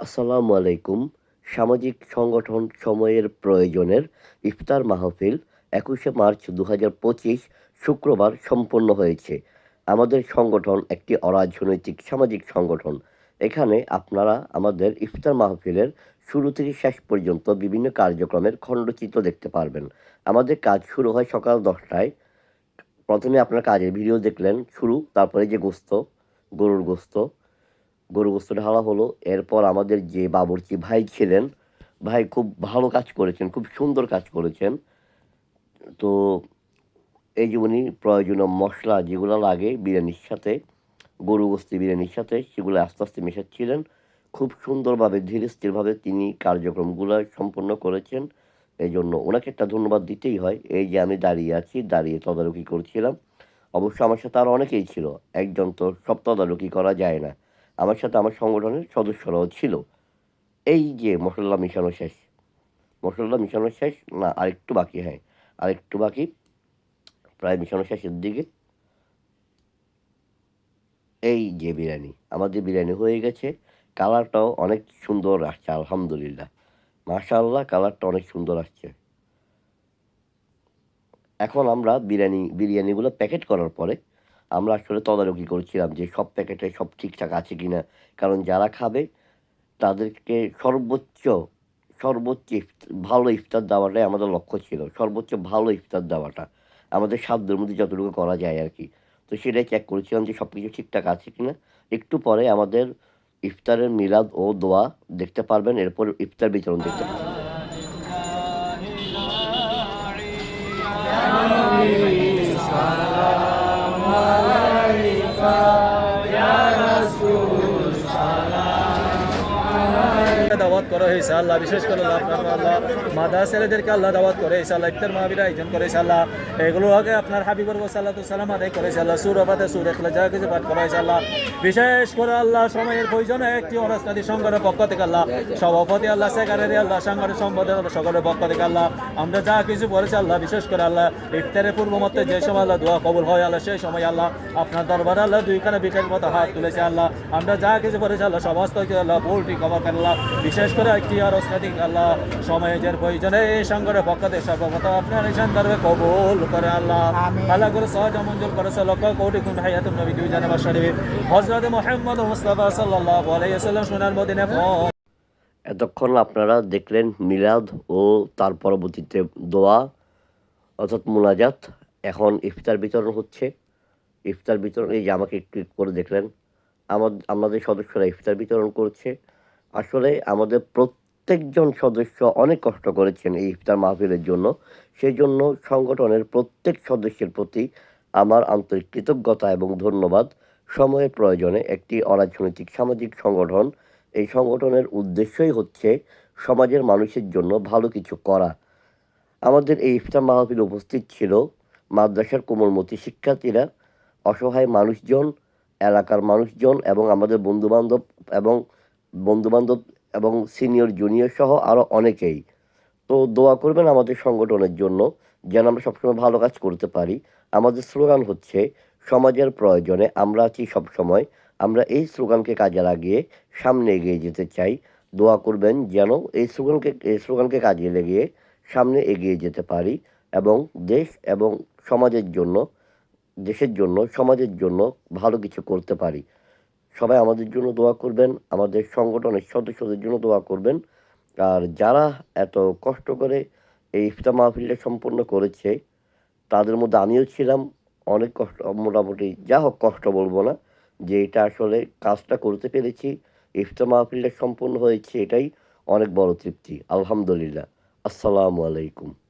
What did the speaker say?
আসসালামু আলাইকুম। সামাজিক সংগঠন সময়ের প্রয়োজনের ইফতার মাহফিল একুশে মার্চ দু হাজার পঁচিশ শুক্রবার সম্পন্ন হয়েছে। আমাদের সংগঠন একটি অরাজনৈতিক সামাজিক সংগঠন। এখানে আপনারা আমাদের ইফতার মাহফিলের শুরু থেকে শেষ পর্যন্ত বিভিন্ন কার্যক্রমের খণ্ডচিত্র দেখতে পারবেন। আমাদের কাজ শুরু হয় সকাল দশটায়। প্রথমে আপনার কাজের ভিডিও দেখলেন শুরু, তারপরে যে গোস্ত, গরুর গোস্ত গরু গোস্ত ঢালা হলো। এরপর আমাদের যে বাবুর্চি ভাই ছিলেন, ভাই খুব ভালো কাজ করেছেন, খুব সুন্দর কাজ করেছেন। তো এই উনি প্রয়োজনীয় মশলা যেগুলো লাগে বিরিয়ানির সাথে গরু গোস্তি বিরিয়ানির সাথে, সেগুলো আস্তে আস্তে মেশাচ্ছিলেন। খুব সুন্দরভাবে ধীরে স্থিরভাবে তিনি কার্যক্রমগুলো সম্পন্ন করেছেন। এই জন্য ওনাকে একটা ধন্যবাদ দিতেই হয়। এই যে আমি দাঁড়িয়ে আছি, দাঁড়িয়ে তদারকি করছিলাম। অবশ্য আমার সাথে আরও অনেকেই ছিল। একজন তো সব তদারকি করা যায় না। আমার সাথে আমার সংগঠনের সদস্যরাও ছিল। এই যে মশলা মিশানো শেষ। মশলা মিশানো শেষ না, আরেকটু বাকি হ্যাঁ। আরেকটু বাকি, প্রায় মিশানো শেষের দিকে। এই যে বিরিয়ানি, আমাদের বিরিয়ানি হয়ে গেছে। কালারটাও অনেক সুন্দর আসছে, আলহামদুলিল্লাহ। মাশাআল্লাহ, কালারটা অনেক সুন্দর আসছে। এখন আমরা বিরিয়ানি, বিরিয়ানিগুলো প্যাকেট করার পরে আমরা আসলে তদারকি করছিলাম যে সব প্যাকেটে সব ঠিকঠাক আছে কি না কারণ যারা খাবে, তাদেরকে সর্বোচ্চ সর্বোচ্চ ভালো ইফতার দেওয়াটাই আমাদের লক্ষ্য ছিল। সর্বোচ্চ ভালো ইফতার দেওয়াটা। আমাদের সাধ্যের মধ্যে যতটুকু করা যায় আর কি। তো সেটাই চেক করেছিলাম যে সব কিছু ঠিকঠাক আছে কি না একটু পরে আমাদের ইফতারের মিলাদ ও দোয়া দেখতে পারবেন, এরপর ইফতার বিতরণ দেখতে পারবেন। দাওয়াত করা হয়েছে আল্লাহ বিশেষ করে আল্লাহ মাদা ছেলেদেরকে আল্লাহ দাওয়াত করে আল্লাহ ইফতার মাহবির আয়োজন করেছে আল্লাহ এগুলো আগে আপনার হাবিবর সাল্লাহ সালাম আদায় করেছে আল্লাহ সুর আবাদে সুর এখলা যা কিছু পাঠ করা হয়েছে আল্লাহ বিশেষ করে আল্লাহ সময়ের প্রয়োজনে একটি অনাস্তাদি সংগঠনের পক্ষ থেকে আল্লাহ, সভাপতি আল্লাহ, সেক্রেটারি আল্লাহ, সাংগঠনিক সম্পাদক সকলের পক্ষ থেকে আল্লাহ, আমরা যা কিছু পড়েছি আল্লাহ, বিশেষ করে আল্লাহ, ইফতারের পূর্ব মতে যে সময় আল্লাহ দোয়া কবুল হয় আল্লাহ, সেই সময় আল্লাহ আপনার দরবারে আল্লাহ দুইখানে বিকেল মতো হাত তুলেছে আল্লাহ। আমরা যা কিছু পড়েছি আল্লাহ, সমস্ত আল্লাহ পোল্ট্রি কভার আল্লাহ, বিশেষ করে একটি আর অস্তাদিক আল্লাহ সমাজের প্রয়োজনে এই সংগঠনের পক্ষ সর্বপ্রথম আপনার ইসান দরবে কবুল করে আল্লাহ। আল্লাহ করে সহজ মঞ্জুর করেছে লক্ষ কোটি গুণ হায়াতুন নবী দুই জানাবা শরীফ। হজরত মোহাম্মদ মুস্তাফা সাল্লাল্লাহু আলাইহি ওয়াসাল্লাম সোনার মদিনা এতক্ষণ আপনারা দেখলেন মিলাদ ও তার পরবর্তীতে দোয়া অর্থাৎ মুনাজাত। এখন ইফতার বিতরণ হচ্ছে। ইফতার বিতরণ এই যে আমাকে একটু করে দেখলেন আমাদের আমাদের সদস্যরা ইফতার বিতরণ করছে। আসলে আমাদের প্রত্যেকজন সদস্য অনেক কষ্ট করেছেন এই ইফতার মাহফিলের জন্য। সেই জন্য সংগঠনের প্রত্যেক সদস্যের প্রতি আমার আন্তরিক কৃতজ্ঞতা এবং ধন্যবাদ। সময়ের প্রয়োজনে একটি অরাজনৈতিক সামাজিক সংগঠন। এই সংগঠনের উদ্দেশ্যই হচ্ছে সমাজের মানুষের জন্য ভালো কিছু করা। আমাদের এই ইফতার মাহফিল উপস্থিত ছিল মাদ্রাসার কোমলমতি শিক্ষার্থীরা, অসহায় মানুষজন, এলাকার মানুষজন এবং আমাদের বন্ধুবান্ধব এবং বন্ধুবান্ধব এবং সিনিয়র, জুনিয়র সহ আরও অনেকেই। তো দোয়া করবেন আমাদের সংগঠনের জন্য যেন আমরা সবসময় ভালো কাজ করতে পারি। আমাদের স্লোগান হচ্ছে, সমাজের প্রয়োজনে আমরা আছি সবসময়। আমরা এই স্লোগানকে কাজে লাগিয়ে সামনে এগিয়ে যেতে চাই। দোয়া করবেন যেন এই স্লোগানকে এই স্লোগানকে কাজে লাগিয়ে সামনে এগিয়ে যেতে পারি এবং দেশ এবং সমাজের জন্য, দেশের জন্য, সমাজের জন্য ভালো কিছু করতে পারি। সবাই আমাদের জন্য দোয়া করবেন, আমাদের সংগঠনের সদস্যদের জন্য দোয়া করবেন। আর যারা এত কষ্ট করে এই ইফতার মাহফিলটা সম্পন্ন করেছে, তাদের মধ্যে আমিও ছিলাম। অনেক কষ্ট, মোটামুটি যা হোক কষ্ট বলব না, যে এটা আসলে কাজটা করতে পেরেছি, ইফতার মাহফিলটা সম্পন্ন হয়েছে, এটাই অনেক বড় তৃপ্তি। আলহামদুলিল্লাহ। আসসালামু আলাইকুম।